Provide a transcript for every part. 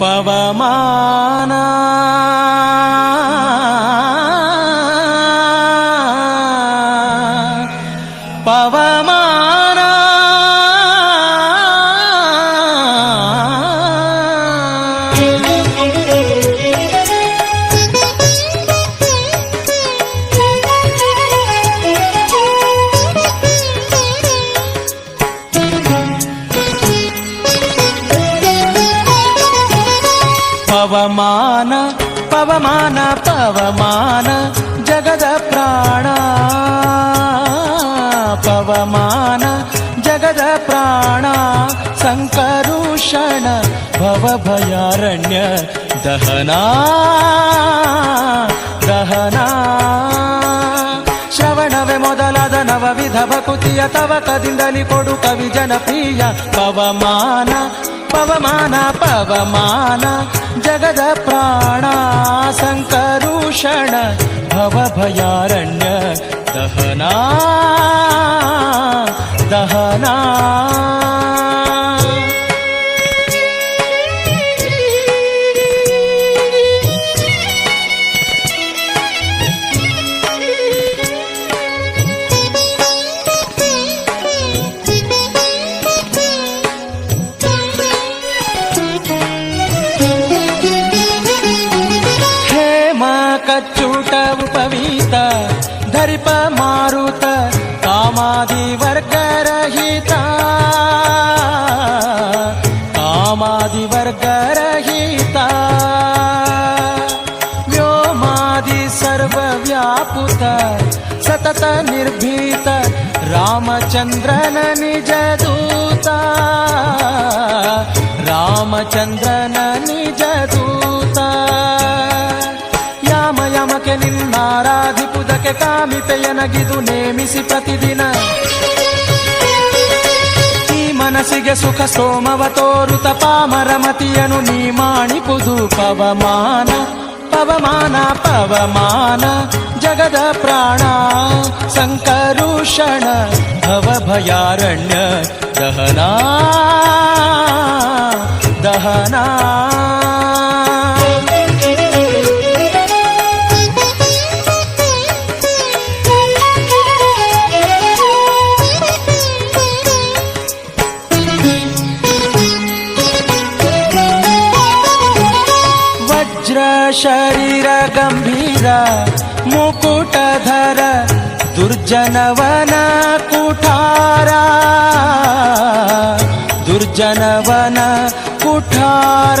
ಪವಮಾನ ಪವಮಾನ पवमान पवमान पवमान जगद जगदप्राणा पवमान जगद जगदप्राणा सङ्करुषण भवभयारण्य दहना दहना। ಮೊದಲಾದ ನವವಿಧ ಭಕುತಿಯ ತವಕದಿಂದಲಿ ಕೊಡು ಕವಿ ಜನಪ್ರಿಯ ಪವಮಾನ ಪವಮಾನ ಪವಮಾನ. ಜಗದ ಪ್ರಾಣ ಸಂಕರುಷಣ ಭವಭಯಾರಣ್ಯ ದಹನ ದಹನ. ఉపవీత ధరిప మారుత కామాది వర్గరహిత కామాది వర్గరహిత వ్యోమాది సర్వవ్యాపుత సతత నిర్భీత రామచంద్రన నిజదూత రామచంద్రన నిజదూత ಯಮಕೆ ಕಾಮಿತೆಯನಗಿದು ನೇಮಿಸಿ ಪ್ರತಿದಿನ. ಈ ಮನಸ್ಸಿಗೆ ಸುಖ ಸೋಮವ ತೋರು ತಪಾಮರಮತಿಯನು ನೀ ಮಾಣಿಪುದು ಪವಮಾನ ಪವಮಾನ ಪವಮಾನ, ಜಗದ ಪ್ರಾಣ ಸಂಕರುಷಣ ಭವಭಯಾರಣ್ಯ, ದಹನಾ, ದಹನ. ವಜ್ರ ಶರೀರ ಗಂಭೀರ ಮುಕುಟಧರ ದುರ್ಜನವನ ಕುಠಾರ. ದುರ್ಜನವನ ಕುಠಾರ.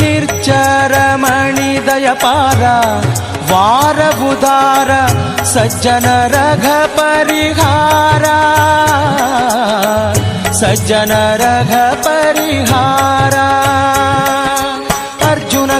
ನಿರ್ಜರ ಮಣಿದಯಪಾರ ವಾರ ಬುಧಾರ ಸಜ್ಜನ ರಘ ಪರಿಹಾರ. ಸಜ್ಜನ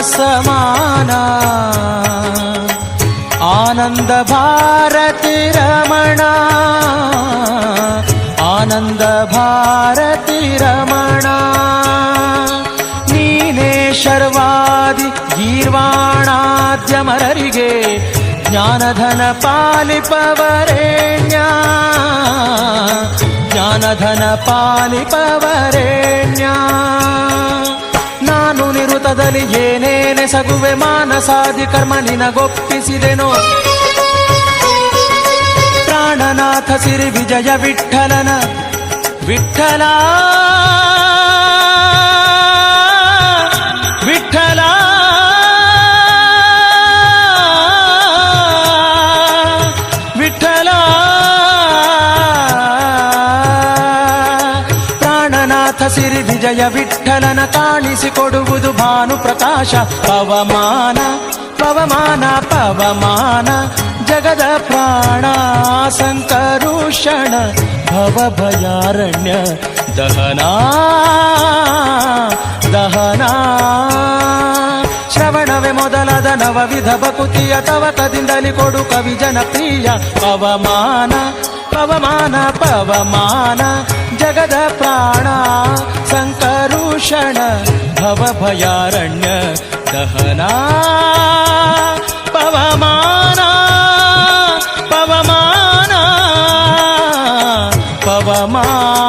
ಸಮಾನ. ಆನಂದ ಭಾರತಿ ರಮಣ ಆನಂದ ಭಾರತಿ ರಮಣ. ನೀನೇ ಶರ್ವಾದಿ ಗೀರ್ವಾಣಾದ್ಯಮರರಿಗೆ ಜ್ಞಾನಧನ ಪಾಲಿಪವರೆಣ್ಯ. ಜ್ಞಾನಧನ ಪಾಲಿಪವರೆಣ್ಯ. ನಾನು ನಿರುತದಲ್ಲಿ ಏನೇನೆ ಸಗುವೆ ಮಾನಸಾದಿ ಕರ್ಮ ನಿನಗೊಪ್ಪಿಸಿದೆನೋ. ಪ್ರಾಣನಾಥ ಸಿರಿ ವಿಜಯ ವಿಠಲನ. ವಿಠಲಾ ಪ್ರಾಣನಾಥ ಸಿರಿ ವಿಜಯ ವಿಠಲನ ಕಾಣಿಸಿಕೊಡುವುದು ಭಾನು ಪ್ರಕಾಶ ಪವಮಾನ ಪವಮಾನ ಪವಮಾನ. ಜಗದ ಪ್ರಾಣ ಸಂಕರುಷಣ ಭವಭಯಾರಣ್ಯ, ದಹನಾ ದಹನಾ. ಧರ್ಮದ ನವವಿಧ ಬಕುತಿಯ ತವತದಿಂದಲಿ ಕೊಡು ಕವಿ ಜನಪ್ರಿಯ ಪವಮಾನ ಪವಮಾನ ಪವಮಾನ, ಜಗದ ಪ್ರಾಣ, ಸಂಕರುಷಣ, ಭವಭಯಾರಣ್ಯ, ದಹನ, ಪವಮಾನ ಪವಮಾನ ಪವಮಾನ.